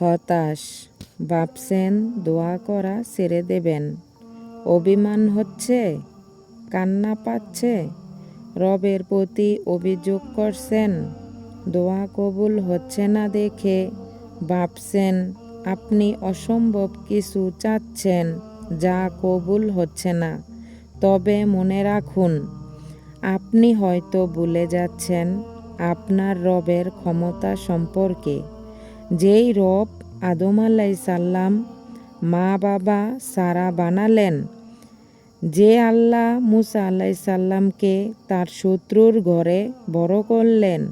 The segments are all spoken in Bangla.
হতাশ। ভাবছেন দোয়া করা ছেড়ে দেবেন। অভিমান হচ্ছে, কান্না পাচ্ছে। রবের প্রতি অভিযোগ করছেন, দোয়া কবুল হচ্ছে না দেখে। ভাবছেন আপনি অসম্ভব কিছু চাচ্ছেন, যা কবুল হচ্ছে না। তবে মনে রাখুন, আপনি হয়তো ভুলে যাচ্ছেন আপনার রবের ক্ষমতা সম্পর্কে। যেই রব আদম আলাই সাল্লাম মা বাবা সারা বানালেন, যে আল্লাহ মুসা আলাই সাল্লামকে তার শত্রুর ঘরে বড় করলেন,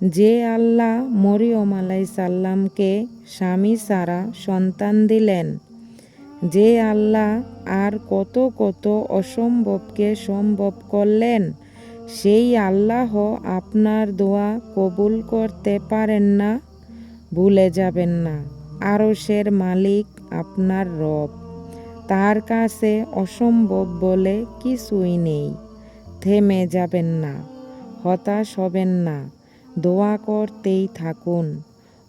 যে আল্লাহ মরিয়ম আলাই সাল্লামকে স্বামী সারা সন্তান দিলেন, যে আল্লাহ আর কত কত অসম্ভবকে সম্ভব করলেন, সেই আল্লাহ আপনার দোয়া কবুল করতে পারেন না। ভুলে যাবেন না। আরসের মালিক আপনার রব। তার কাছে অসম্ভব বলে কিছুই নেই। থেমে যাবেন না, হতাশ হবেন না, দোয়া করতেই থাকুন।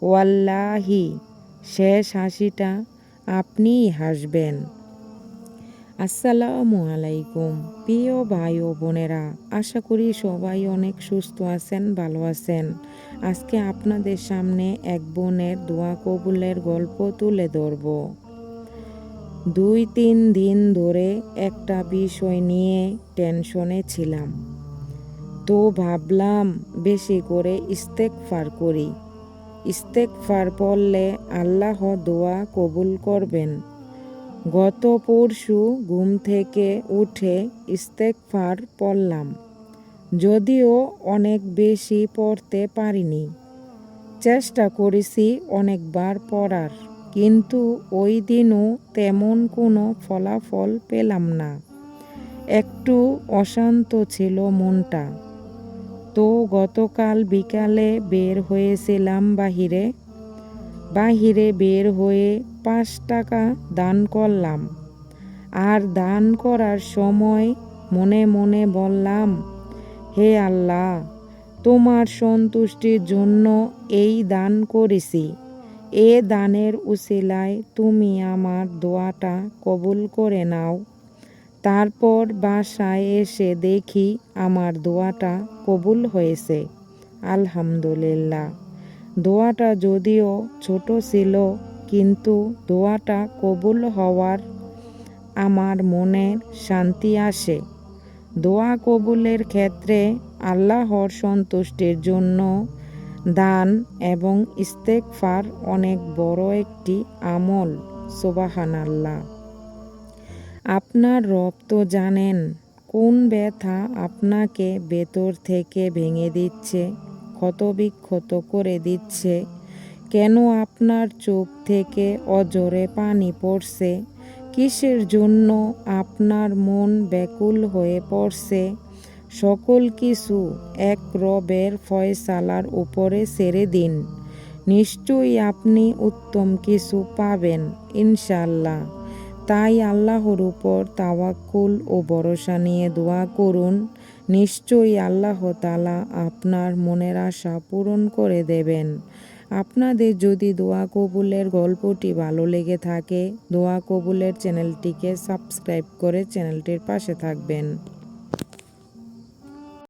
ওয়াল্লাহি, শেষ হাসিটা আপনিই হাসবেন। আসসালামু আলাইকুম। প্রিয় ভাই ও বোনেরা, আশা করি সবাই অনেক সুস্থ আছেন, ভালো আছেন। আজকে আপনাদের সামনে এক বোনের দোয়া কবুলের গল্প তুলে ধরব। দুই তিন দিন ধরে একটা বিষয় নিয়ে টেনশনে ছিলাম। তো ভাবলাম বেশি করে ইস্তেকফার করি। ইস্তেকফার পড়লে আল্লাহ দোয়া কবুল করবেন। গত পরশু ঘুম থেকে উঠে ইস্তেকফার পড়লাম, যদিও অনেক বেশি পড়তে পারিনি। চেষ্টা করেছি অনেকবার পড়ার, কিন্তু ওই দিনও তেমন কোনো ফলাফল পেলাম না। একটু অশান্ত ছিল মনটা। তো গতকাল বিকালে বের হয়েছিলাম বাহিরে। বাহিরে বের হয়ে পাঁচ টাকা দান করলাম। আর দান করার সময় মনে মনে বললাম, হে আল্লাহ, তোমার সন্তুষ্টির জন্য এই দান করেছি। এ দানের উসিলায় তুমি আমার দোয়াটা কবুল করে নাও। তারপর বাসায় এসে দেখি আমার দোয়াটা কবুল হয়েছে। আলহামদুলিল্লাহ। দোয়াটা যদিও ছোট ছিল কিন্তু দোয়াটা কবুল হওয়ার আমার মনের শান্তি আসে। দোয়া কবুলের ক্ষেত্রে আল্লাহর সন্তুষ্টির জন্য দান এবং ইস্তেকফার অনেক বড় একটি আমল সোবাহান আল্লাহ আপনার রব তো জানেন কোন ব্যথা আপনাকে ভেতর থেকে ভেঙে দিচ্ছে, ক্ষতবিক্ষত করে দিচ্ছে কেন আপনার চোখ থেকে অজরে পানি পড়ছে? কিসের জন্য আপনার মন ব্যাকুল হয়ে পড়ছে? সকল কিছু এক রবের ফয়সালার উপরে ছেড়ে দিন। নিশ্চয়ই আপনি উত্তম কিছু পাবেন ইনশাল্লাহ তাই আল্লাহর উপর তাওয়াক্কুল ও ভরসা নিয়ে দোয়া করুন। নিশ্চয়ই আল্লাহ তালা আপনার মনের আশা পূরণ করে দেবেন। আপনাদের যদি দোয়া কবুলের গল্পটি ভালো লেগে থাকে, দোয়া কবুলের চ্যানেলটিকে সাবস্ক্রাইব করে চ্যানেলটির পাশে থাকবেন।